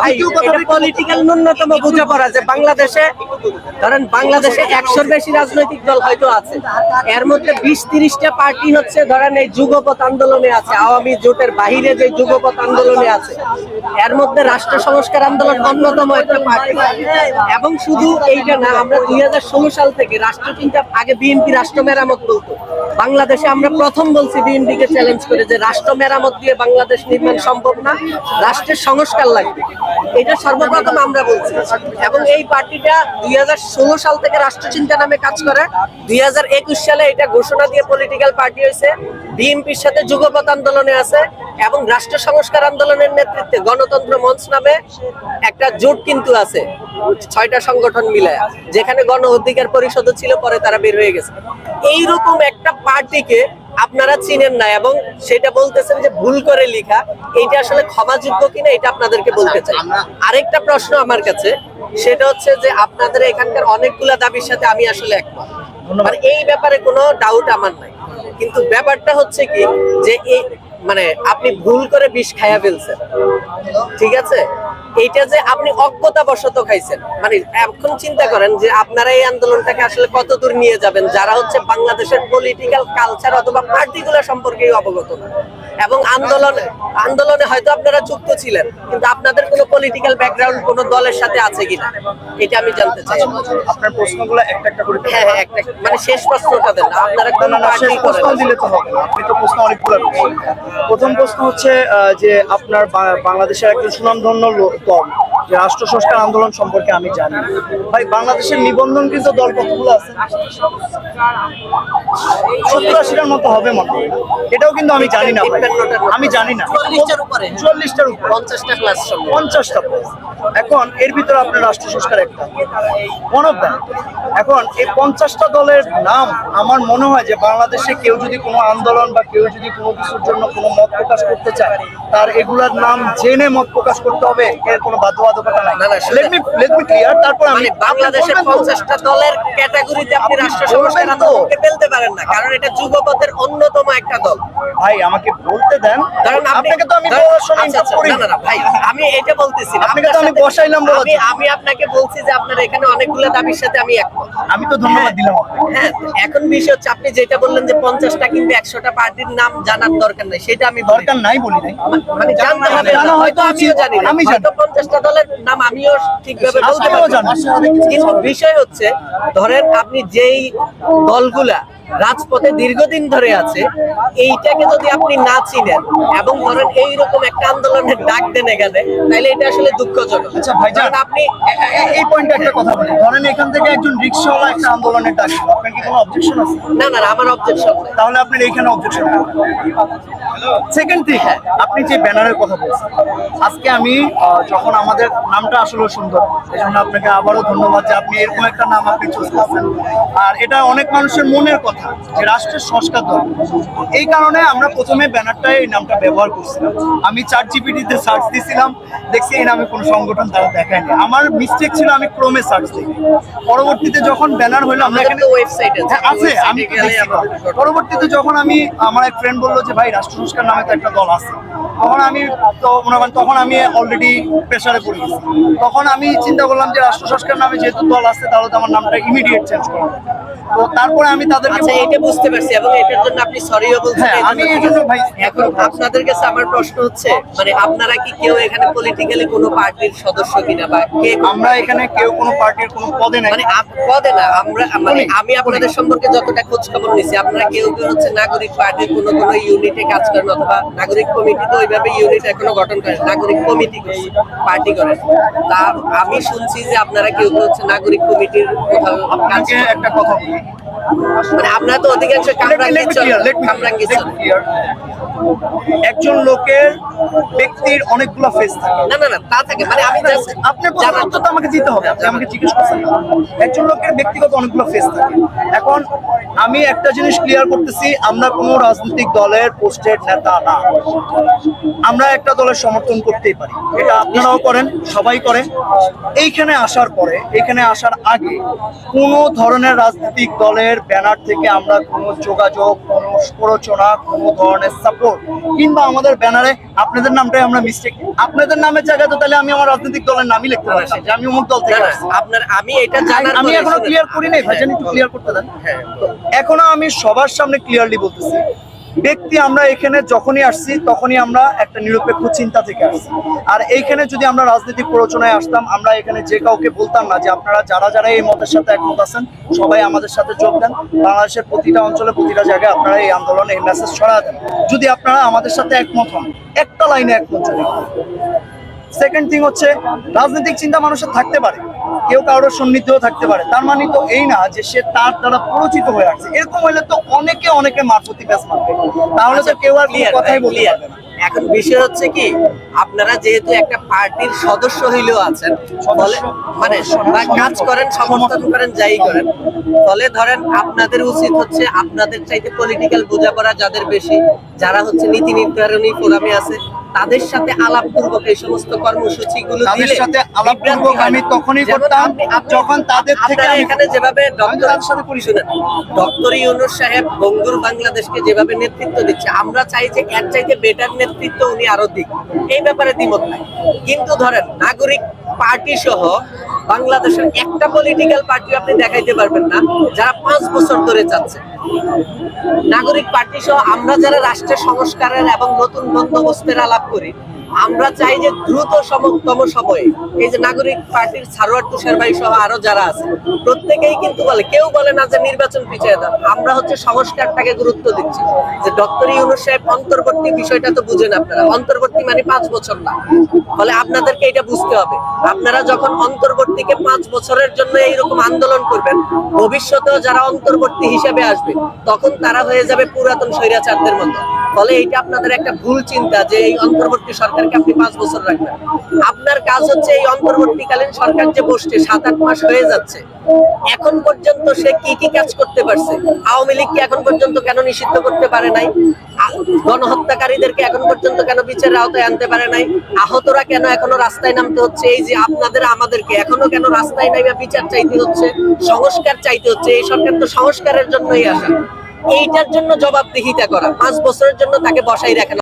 ভাই পলিটিক্যাল ন্যূনতম বোঝাপড়া যে বাংলাদেশে ধরেন বাংলাদেশে একশোর বেশি রাজনৈতিক দল হয়তো আছে। এর মধ্যে বিশ তিরিশটা পার্টি হচ্ছে ধরেন এই যুগপথ আন্দোলনে আছে। আওয়ামী জোটের বাহিরে যে যুগপথ আন্দোলনে আছে এর মধ্যে রাষ্ট্র সংস্কার আন্দোলন অন্যতম একটা পার্টি। এবং শুধু এইটা না আমরা দুই হাজার ষোলো সাল থেকে রাষ্ট্র চিন্তা আগে বিএনপি রাষ্ট্র মেরামত বলতো বাংলাদেশে আমরা প্রথম বলছি বিএনপিকে চ্যালেঞ্জ করে যে রাষ্ট্র মেরামত দিয়ে বাংলাদেশ নির্মাণ সম্ভব না, রাষ্ট্রের সংস্কার লাগবে। এটা সর্বপ্রথম আমরা বলছি। এবং এই পার্টিটা দুই সাল থেকে রাষ্ট্র চিন্তা নামে কাজ করে। দুই সালে এটা ঘোষণা দিয়ে পলিটিক্যাল পার্টি হয়েছে। বিএনপির সাথে যুগপথ আন্দোলনে আছে এবং রাষ্ট্র সংস্কার আন্দোলনের নেতৃত্বে গণতন্ত্র মঞ্চ নামে একটা জোট কিন্তু আছে, ছয়টা সংগঠন মিলে, যেখানে গণ অধিকার পরিষদ ছিল, পরে তারা বের হয়ে গেছে। এইরকম একটা পার্টিকে আপনারা চিনেন না এবং সেটা বলতেছেন যে ভুল করে লেখা এইটা আসলে ক্ষমাযোগ্য কিনা এটা আপনাদেরকে বলতে চাই। আরেকটা প্রশ্ন আমার কাছে সেটা হচ্ছে যে আপনাদের এখানকার অনেকগুলা দাবির সাথে আমি আসলে একমত। মানে এই ব্যাপারে কোনো ডাউট আমার নাই। কিন্তু ব্যাপারটা হচ্ছে কি যে এই মানে আপনি ভুল করে বিষ খাইয়া ফেলছেন। ঠিক আছে? এইটা যে আপনি অজ্ঞতা বশত খাইছেন। মানে এখন চিন্তা করেন যে আপনারা এই আন্দোলনটাকে আসলে কত দূর নিয়ে যাবেন? যারা হচ্ছে বাংলাদেশের পলিটিক্যাল কালচার অথবা পার্টিগুলো সম্পর্কে অবগত না। এবং আন্দোলনে আন্দোলনে হয়তো আপনারা যুক্ত ছিলেন কিন্তু আপনাদের কোনো পলিটিক্যাল ব্যাকগ্রাউন্ড কোন দলের সাথে আছে কিনা? এটা আমি জানতে চাই। আপনার প্রশ্নগুলো একটা একটা করে হ্যাঁ হ্যাঁ একটা মানে শেষ প্রশ্নটা দেন আপনারা কোন পার্টি প্রশ্ন দিলে তো হবে আপনি তো প্রশ্ন অনেকগুলো। প্রথম প্রশ্ন হচ্ছে যে আপনার বাংলাদেশের একজন সুনামধন্য দল যে রাষ্ট্র সংস্কার আন্দোলন সম্পর্কে আমি জানি। ভাই বাংলাদেশের নিবন্ধনকৃত দল কতগুলো আছে? সত্তর আশিটার মতো হবে মনে হয়। এটাও কিন্তু আমি জানি না ভাই। আমি জানি না। চল্লিশটার উপরে। পঞ্চাশটা ক্লাস পঞ্চাশটা এখন এর ভিতরে আপনার রাষ্ট্র সংস্কার একটা। ওয়ান অফ দ্যাম এখন এই পঞ্চাশটা দলের নাম আমার মনে হয় যে বাংলাদেশে কেউ যদি কোনো আন্দোলন বা কেউ যদি কোনো কিছুর জন্য কোনো মত প্রকাশ করতে চায় তার এগুলার নাম জেনে মত প্রকাশ করতে হবে এর কোনো বাধ্যবাধকতা নাই। না, না, সেটা- let me let me clear তারপর আমি মানে বাংলাদেশের আপনি বলবেন তো? পঞ্চাশটা দলের ক্যাটাগরিতে আপনি আপনি রাষ্ট্র সংস্কার আন্দোলনকে ফেলতে পারেন না কারণ এটা যুগপথের অন্যতম একটা দল। ভাই আমাকে বলতে দেন। কারণ আপনাকে তো আমি বলার সময় আচ্ছা, আচ্ছা, করি না, না, না, ভাই আমি এটা বলতেছি না। আপনাকে তো আমি সাথে- বসাইলাম বলার আমি জন্য। আমি আপনাকে বলছি যে আপনার এখানে অনেকগুলো দাবির সাথে আমি একমত। আমি তো ধন্যবাদ দিলাম হ্যাঁ এখন বিষয় হচ্ছে আপনি যেটা বললেন যে পঞ্চাশটা কিন্তু একশোটা পার্টির নাম জানার দরকার নেই সেটা আমি দরকার নাই বলি নাই। মানে জানতে হবে জানা হয়তো আমিও জানি না। আমি জানি। হয়তো পঞ্চাশটা নাম আমিও ঠিকভাবে বলতে পারব। কিন্তু বিষয় হচ্ছে ধরেন আপনি যেই দলগুলা রাজপথে দীর্ঘদিন ধরে আছে এইটাকে যদি আপনি না চিনেন এবং ধরেন এইরকম একটা আন্দোলনের ডাক দেন এখানে তাহলে এটা আসলে দুঃখজনক। আচ্ছা ভাইজান কারণ আপনি এই পয়েন্টে একটা কথা বলি। ধরেন এখান থেকে একজন রিক্সাওয়ালা একটা আন্দোলনের ডাক আপনার কি কোনো অবজেকশন আছে? না না আমার অবজেকশন তাহলে আপনার এইখানে অবজেকশন সেকেন্ড থিং আপনি যে ব্যানারের কথা বলছেন আজকে আমি যখন আমাদের নামটা আসলে সুন্দর এই জন্য আপনাকে আবারও ধন্যবাদ যে আপনি এরকম একটা নাম আপনি চুজ করছেন। আর এটা অনেক মানুষের মনের কথা যে রাষ্ট্রের সংস্কার দল। এই কারণে আমরা প্রথমে ব্যানারটায় এই নামটা ব্যবহার করছিলাম। আমি চার জিপিটিতে সার্চ দিয়েছিলাম দেখছি এই নামে কোনো সংগঠন তারা দেখায়নি আমার মিস্টেক ছিল আমি ক্রমে সার্চ দিই। পরবর্তীতে যখন ব্যানার হইল আমরা এখানে ওয়েবসাইট আছে হ্যাঁ, আমি। পরবর্তীতে যখন আমি আমার এক ফ্রেন্ড বলল যে ভাই রাষ্ট্র সংস্কার নামে তো একটা দল আছে। তখন আমি তো মনে তখন আমি অলরেডি প্রেশারে পড়ে গেছি। তখন আমি চিন্তা করলাম যে রাষ্ট্র সংস্কার নামে যেহেতু দল আছে, তাহলে তো আমার নামটা ইমিডিয়েট চেঞ্জ করব তো তারপরে আমি তাদেরকে আচ্ছা এটা বুঝতে পারছি এবং এটার জন্য আপনি সরিও বলছেন হ্যাঁ, আমি এই জন্য ভাই এখন আপনাদের কাছে আমার প্রশ্ন হচ্ছে মানে আপনারা কি কেউ এখানে পলিটিক্যালি কোনো পার্টির সদস্য কিনা বা কে আমরা এখানে কেউ কোনো পার্টির কোনো পদে নাই। মানে পদে না আমরা মানে আমি আপনাদের সম্পর্কে যতটা খোঁজ খবর নিয়েছি আপনারা কেউ কেউ হচ্ছে নাগরিক পার্টির কোনো কোনো ইউনিটে কাজ করেন অথবা নাগরিক কমিটি তো ওইভাবে ইউনিট এখনও গঠন করেন নাগরিক কমিটি পার্টি করেন। তা আমি শুনছি যে আপনারা কেউ কেউ হচ্ছে নাগরিক কমিটির কোথাও আপনাকে একটা কথা বলি। মানে আপনার তো অধিকাংশ কামরাঙ্গি চলে কামরাঙ্গি চলে। একজন লোকের ব্যক্তির অনেকগুলো ফেস থাকে। না না না তা থাকে। মানে আমি আপনার প্রশ্নের উত্তর তো আমাকে দিতে হবে আপনি আমাকে জিজ্ঞেস করছেন একজন লোকের ব্যক্তিগত অনেকগুলো ফেস থাকে। এখন আমি একটা জিনিস ক্লিয়ার করতেছি আমরা কোনো রাজনৈতিক দলের পোস্টেড নেতা না। আমরা একটা দলের সমর্থন করতেই পারি। এটা আপনারাও করেন সবাই করে এইখানে আসার পরে এখানে আসার আগে কোনো ধরনের রাজনৈতিক দলের ব্যানার থেকে আমরা কোনো যোগাযোগ কোনো প্ররোচনা কোনো ধরনের সাপোর্ট কিংবা আমাদের ব্যানারে আপনাদের নামটাই আমরা মিস্টেক আপনাদের নামের জায়গায় তো তাহলে আমি আমার রাজনৈতিক দলের নামই লিখতে পারছি যে আমি অমুক দল থেকে আপনার আমি এটা জানার আমি পরে এখনও ক্লিয়ার করি নাই ভাইজান একটু ক্লিয়ার করতে দেন। হ্যাঁ। এখনও আমি সবার সামনে ক্লিয়ারলি বলতেছি ব্যক্তি আমরা এখানে যখনই আসছি, তখনই আমরা একটা নিরপেক্ষ চিন্তা থেকে আসছি। আর এইখানে যদি আমরা রাজনৈতিক প্ররোচনায় আসতাম, আমরা এখানে যে কাউকে বলতাম না যে আপনারা যারা যারা এই মতের সাথে একমত আছেন, সবাই আমাদের সাথে যোগ দেন। বাংলাদেশের প্রতিটা অঞ্চলে প্রতিটা জায়গায় আপনারা এই আন্দোলনে এই মেসেজ ছড়া দেন। যদি আপনারা আমাদের সাথে একমত হন, একটা লাইনে একমত যদি সেকেন্ড থিং হচ্ছে, রাজনৈতিক চিন্তা মানুষের থাকতে পারে। কেউ কারোর সন্নিধ্যেও থাকতে পারে। তার মানে তো এই না যে সে তার দ্বারা পরিচিত হয়ে আসছে। এরকম হলে তো অনেকে অনেকে মারফতি ব্যাস মারবে। তাহলে তো কেউ আর কথাই। পারবে না। এখন বিষয় হচ্ছে কি আপনারা যেহেতু একটা পার্টির সদস্য হইলেও আছেন ফলে মানে কাজ করেন সমর্থন করেন যাই করেন ফলে ধরেন আপনাদের উচিত হচ্ছে আপনাদের চাইতে পলিটিক্যাল বোঝাপড়া যাদের বেশি যারা হচ্ছে নীতি নির্ধারণী ফোরামে আছে তাদের সাথে আলাপ করব এই সমস্ত কর্মসূচি গুলো তাদের সাথে আলাপপূর্বক আমি তখনই করতাম, যখন তাদের থেকে এখানে যেভাবে ডক্টর সাথে করি ডক্টর ইউনুস সাহেব বঙ্গুর বাংলাদেশকে যেভাবে নেতৃত্ব দিচ্ছে আমরা চাই যে এর চাইতে বেটার নেতৃত্ব উনি আরও দিক। এই ব্যাপারে দ্বিমত নাই। কিন্তু ধরেন নাগরিক পার্টি সহ বাংলাদেশের একটা পলিটিক্যাল পার্টি আপনি দেখাইতে পারবেন না, যারা পাঁচ বছর ধরে চাচ্ছে। নাগরিক পার্টি সহ আমরা যারা রাষ্ট্রের সংস্কারের এবং নতুন বন্দোবস্তের আলাপ করি আমরা চাই যে দ্রুত সমতম সময়ে এই যে নাগরিক পার্টির সারোয়ার তুষার ভাই সহ আরও যারা আছে, প্রত্যেকেই কিন্তু বলে, কেউ বলে না যে নির্বাচন পিছিয়ে দাও। আমরা হচ্ছে সংস্কারটাকে গুরুত্ব দিচ্ছি। যে ডক্টর ইউনুস সাহেব অন্তর্বর্তী বিষয়টা তো বুঝেন আপনারা। অন্তর্বর্তী মানে পাঁচ বছর না। ফলে আপনাদেরকে এটা বুঝতে হবে। আপনারা যখন অন্তর্বর্তীকে পাঁচ বছরের জন্য এইরকম আন্দোলন করবেন, ভবিষ্যতেও যারা অন্তর্বর্তী হিসেবে আসবে, তখন তারা হয়ে যাবে পুরাতন স্বৈরাচারদের মতো। ফলে এইটা আপনাদের একটা ভুল চিন্তা যে এই অন্তর্বর্তী সরকারকে আপনি পাঁচ বছর রাখবেন। আপনার কাজ হচ্ছে এই অন্তর্বর্তীকালীন সরকার যে বসছে সাত, আট মাস হয়ে যাচ্ছে, এখন পর্যন্ত সে কি কি কাজ করতে পারছে? আওয়ামী লীগকে এখন পর্যন্ত কেন নিষিদ্ধ করতে পারে নাই? গণহত্যাকারীদেরকে এখন পর্যন্ত কেন বিচারের আওতায় আনতে পারে নাই? আহতরা কেন এখনও রাস্তায় নামতে হচ্ছে? এই যে আপনাদের, আমাদেরকে এখনও কেন রাস্তায় নামে বিচার চাইতে হচ্ছে? সংস্কার চাইতে হচ্ছে? এই সরকার তো সংস্কারের জন্যই আসা। এইটার জন্য জবাবদিহিতা করা পাঁচ বছরের জন্য তাকে বসাই রাখা।